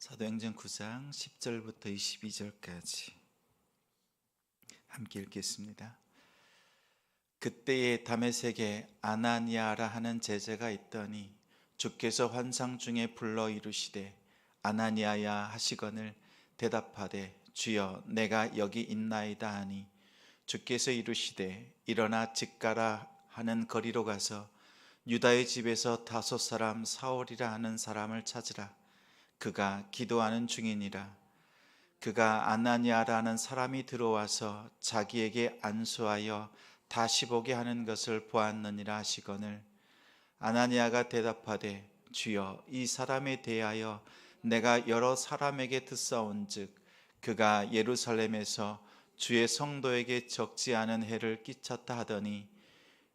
사도행전 9장 10절부터 22절까지 함께 읽겠습니다. 그때에 다메섹에 아나니아라 하는 제자가 있더니 주께서 환상 중에 불러 이르시되 아나니아야 하시거늘 대답하되 주여 내가 여기 있나이다 하니 주께서 이르시되 일어나 집가라 하는 거리로 가서 유다의 집에서 다섯 사람 사울이라 하는 사람을 찾으라 그가 기도하는 중이니라. 그가 아나니아라는 사람이 들어와서 자기에게 안수하여 다시 보게 하는 것을 보았느니라 하시거늘 아나니아가 대답하되 주여 이 사람에 대하여 내가 여러 사람에게 듣사온즉 그가 예루살렘에서 주의 성도에게 적지 않은 해를 끼쳤다 하더니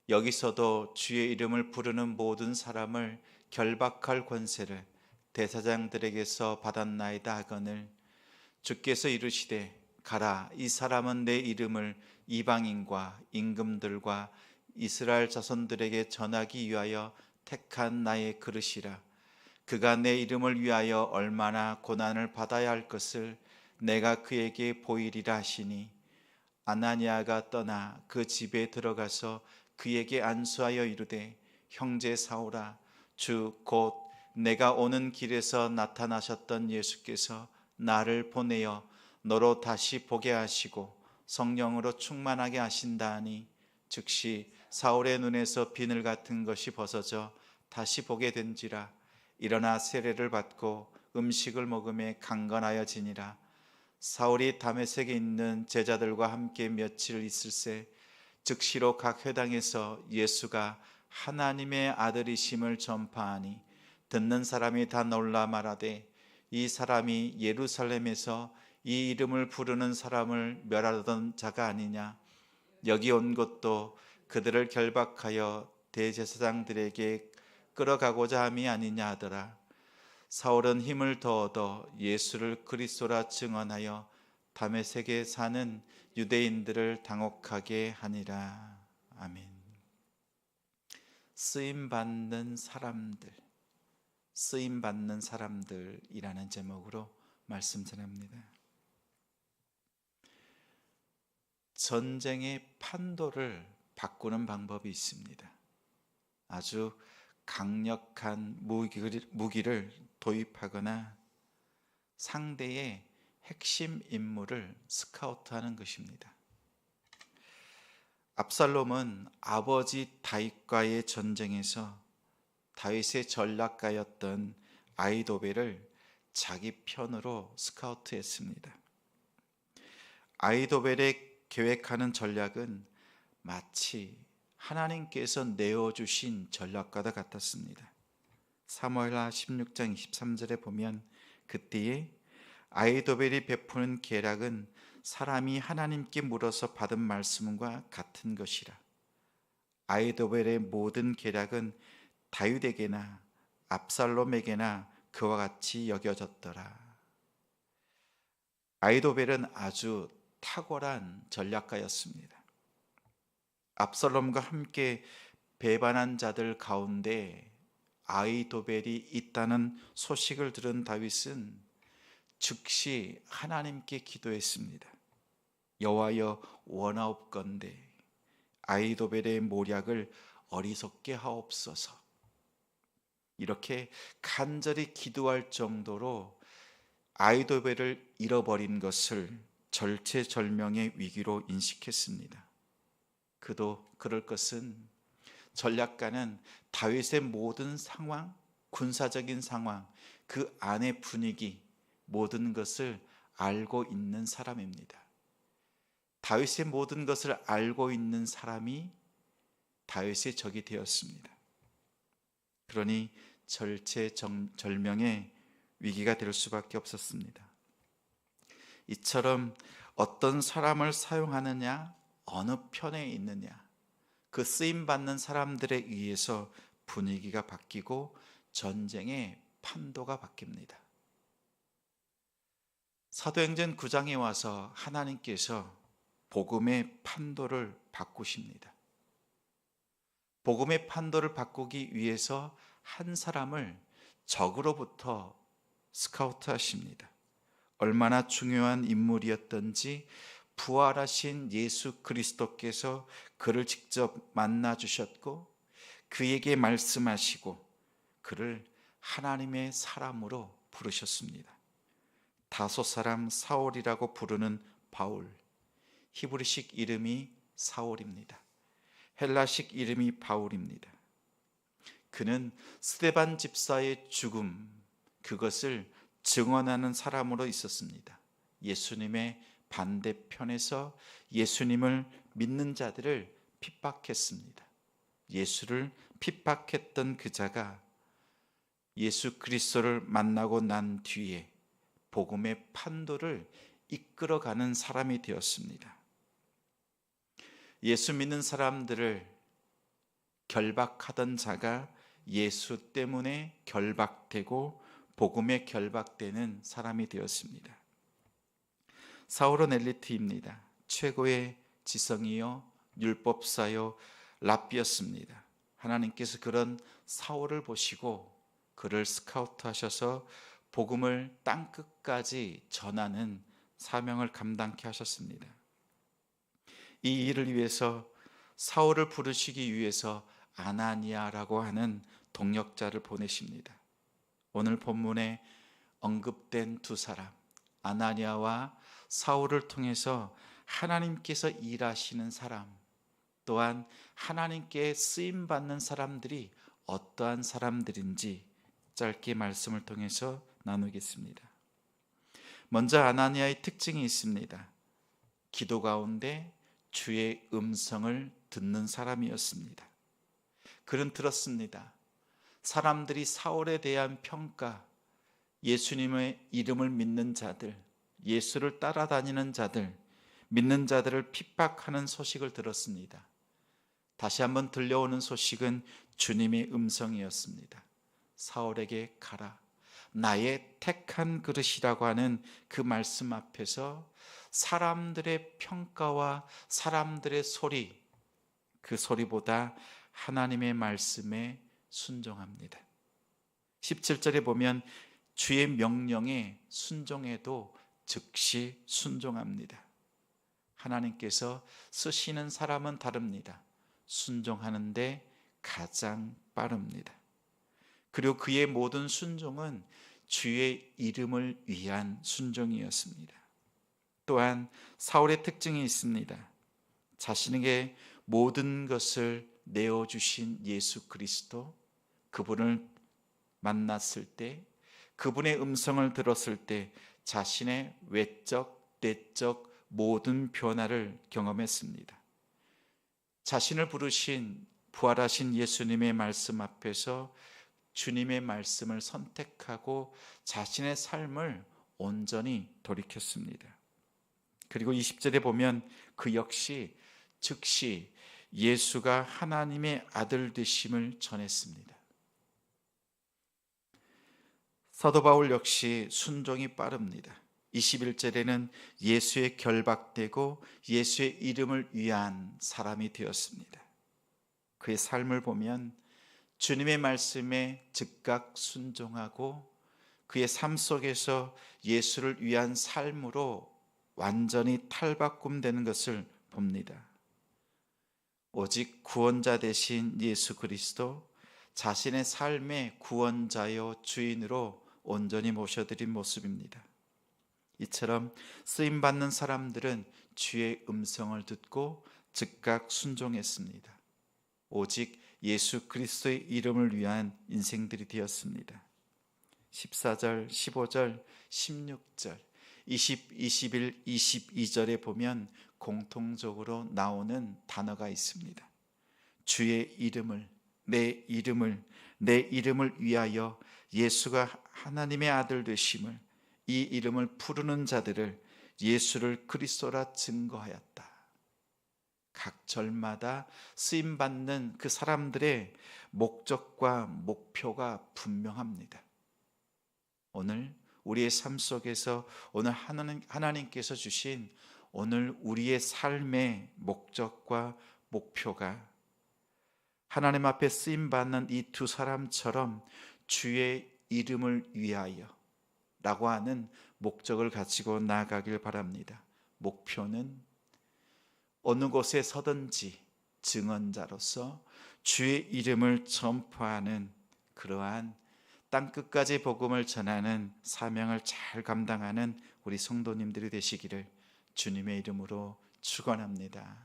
여기서도 주의 이름을 부르는 모든 사람을 결박할 권세를 대사장들에게서 받았나이다 하거늘 주께서 이르시되 가라 이 사람은 내 이름을 이방인과 임금들과 이스라엘 자손들에게 전하기 위하여 택한 나의 그릇이라. 그가 내 이름을 위하여 얼마나 고난을 받아야 할 것을 내가 그에게 보이리라 하시니 아나니아가 떠나 그 집에 들어가서 그에게 안수하여 이르되 형제 사오라 주 곧 내가 오는 길에서 나타나셨던 예수께서 나를 보내어 너로 다시 보게 하시고 성령으로 충만하게 하신다 하니 즉시 사울의 눈에서 비늘 같은 것이 벗어져 다시 보게 된지라. 일어나 세례를 받고 음식을 먹음에 강건하여지니라. 사울이 다메섹에 있는 제자들과 함께 며칠 있을새 즉시로 각 회당에서 예수가 하나님의 아들이심을 전파하니 듣는 사람이 다 놀라 말하되 이 사람이 예루살렘에서 이 이름을 부르는 사람을 멸하던 자가 아니냐? 여기 온 것도 그들을 결박하여 대제사장들에게 끌어가고자 함이 아니냐 하더라. 사울은 힘을 더 얻어 예수를 그리스도라 증언하여 다메섹에 사는 유대인들을 당혹하게 하니라. 아멘. 쓰임 받는 사람들 쓰임 받는 사람들이라는 제목으로 말씀 전합니다. 전쟁의 판도를 바꾸는 방법이 있습니다. 아주 강력한 무기를 도입하거나 상대의 핵심 인물을 스카우트하는 것입니다. 압살롬은 아버지 다윗과의 전쟁에서 다윗의 전략가였던 아이도벨을 자기 편으로 스카우트했습니다. 아이도벨의 계획하는 전략은 마치 하나님께서 내어주신 전략과도 같았습니다. 사무엘하 16장 23절에 보면 그때에 아이도벨이 베푸는 계략은 사람이 하나님께 물어서 받은 말씀과 같은 것이라. 아이도벨의 모든 계략은 다윗에게나 압살롬에게나 그와 같이 여겨졌더라. 아이도벨은 아주 탁월한 전략가였습니다. 압살롬과 함께 배반한 자들 가운데 아이도벨이 있다는 소식을 들은 다윗은 즉시 하나님께 기도했습니다. 여호와여 원하옵건대 아이도벨의 모략을 어리석게 하옵소서. 이렇게 간절히 기도할 정도로 아이도벨을 잃어버린 것을 절체절명의 위기로 인식했습니다. 그도 그럴 것은 전략가는 다윗의 모든 상황, 군사적인 상황, 그 안의 분위기, 모든 것을 알고 있는 사람입니다. 다윗의 모든 것을 알고 있는 사람이 다윗의 적이 되었습니다. 그러니 절체절명의 위기가 될 수밖에 없었습니다. 이처럼 어떤 사람을 사용하느냐, 어느 편에 있느냐, 그 쓰임 받는 사람들에 의해서 분위기가 바뀌고 전쟁의 판도가 바뀝니다. 사도행전 9장에 와서 하나님께서 복음의 판도를 바꾸십니다. 복음의 판도를 바꾸기 위해서 한 사람을 적으로부터 스카우트 하십니다. 얼마나 중요한 인물이었던지 부활하신 예수 그리스도께서 그를 직접 만나 주셨고 그에게 말씀하시고 그를 하나님의 사람으로 부르셨습니다. 다섯 사람 사울이라고 부르는 바울. 히브리식 이름이 사울입니다. 헬라식 이름이 바울입니다. 그는 스데반 집사의 죽음 그것을 증언하는 사람으로 있었습니다. 예수님의 반대편에서 예수님을 믿는 자들을 핍박했습니다. 예수를 핍박했던 그 자가 예수 그리스도를 만나고 난 뒤에 복음의 판도를 이끌어가는 사람이 되었습니다. 예수 믿는 사람들을 결박하던 자가 예수 때문에 결박되고 복음에 결박되는 사람이 되었습니다. 사울은 엘리트입니다. 최고의 지성이요 율법사요 랍비였습니다. 하나님께서 그런 사울을 보시고 그를 스카우트 하셔서 복음을 땅 끝까지 전하는 사명을 감당케 하셨습니다. 이 일을 위해서 사울을 부르시기 위해서 아나니아라고 하는 동역자를 보내십니다. 오늘 본문에 언급된 두 사람 아나니아와 사울을 통해서 하나님께서 일하시는 사람 또한 하나님께 쓰임 받는 사람들이 어떠한 사람들인지 짧게 말씀을 통해서 나누겠습니다. 먼저 아나니아의 특징이 있습니다. 기도 가운데 주의 음성을 듣는 사람이었습니다. 그는 들었습니다. 사람들이 사울에 대한 평가, 예수님의 이름을 믿는 자들, 예수를 따라다니는 자들, 믿는 자들을 핍박하는 소식을 들었습니다. 다시 한번 들려오는 소식은 주님의 음성이었습니다. 사울에게 가라. 나의 택한 그릇이라고 하는 그 말씀 앞에서 사람들의 평가와 사람들의 소리, 그 소리보다 하나님의 말씀에 순종합니다. 17절에 보면 주의 명령에 순종해도 즉시 순종합니다. 하나님께서 쓰시는 사람은 다릅니다. 순종하는데 가장 빠릅니다. 그리고 그의 모든 순종은 주의 이름을 위한 순종이었습니다. 또한 사울의 특징이 있습니다. 자신에게 모든 것을 내어 주신 예수 그리스도, 그분을 만났을 때, 그분의 음성을 들었을 때 자신의 외적, 내적 모든 변화를 경험했습니다. 자신을 부르신 부활하신 예수님의 말씀 앞에서 주님의 말씀을 선택하고 자신의 삶을 온전히 돌이켰습니다. 그리고 20절에 보면 그 역시 즉시 예수가 하나님의 아들 되심을 전했습니다. 사도 바울 역시 순종이 빠릅니다. 21절에는 예수의 결박되고 예수의 이름을 위한 사람이 되었습니다. 그의 삶을 보면 주님의 말씀에 즉각 순종하고 그의 삶 속에서 예수를 위한 삶으로 완전히 탈바꿈되는 것을 봅니다. 오직 구원자 되신 예수 그리스도 자신의 삶의 구원자요 주인으로 온전히 모셔드린 모습입니다. 이처럼 쓰임 받는 사람들은 주의 음성을 듣고 즉각 순종했습니다. 오직 예수 그리스도의 이름을 위한 인생들이 되었습니다. 14절, 15절, 16절, 20, 21, 22절에 보면 공통적으로 나오는 단어가 있습니다. 주의 이름을, 내 이름을, 내 이름을 위하여 예수가 하나님의 아들 되심을, 이 이름을 부르는 자들을 예수를 그리스도라 증거하였다. 각 절마다 쓰임 받는 그 사람들의 목적과 목표가 분명합니다. 오늘 우리의 삶 속에서 오늘 하나님, 하나님께서 주신 오늘 우리의 삶의 목적과 목표가 하나님 앞에 쓰임 받는 이 두 사람처럼 주의 이름을 위하여 라고 하는 목적을 가지고 나아가길 바랍니다. 목표는 어느 곳에 서든지 증언자로서 주의 이름을 전파하는 그러한 땅 끝까지 복음을 전하는 사명을 잘 감당하는 우리 성도님들이 되시기를 주님의 이름으로 축원합니다.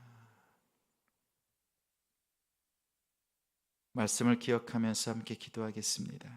말씀을 기억하면서 함께 기도하겠습니다.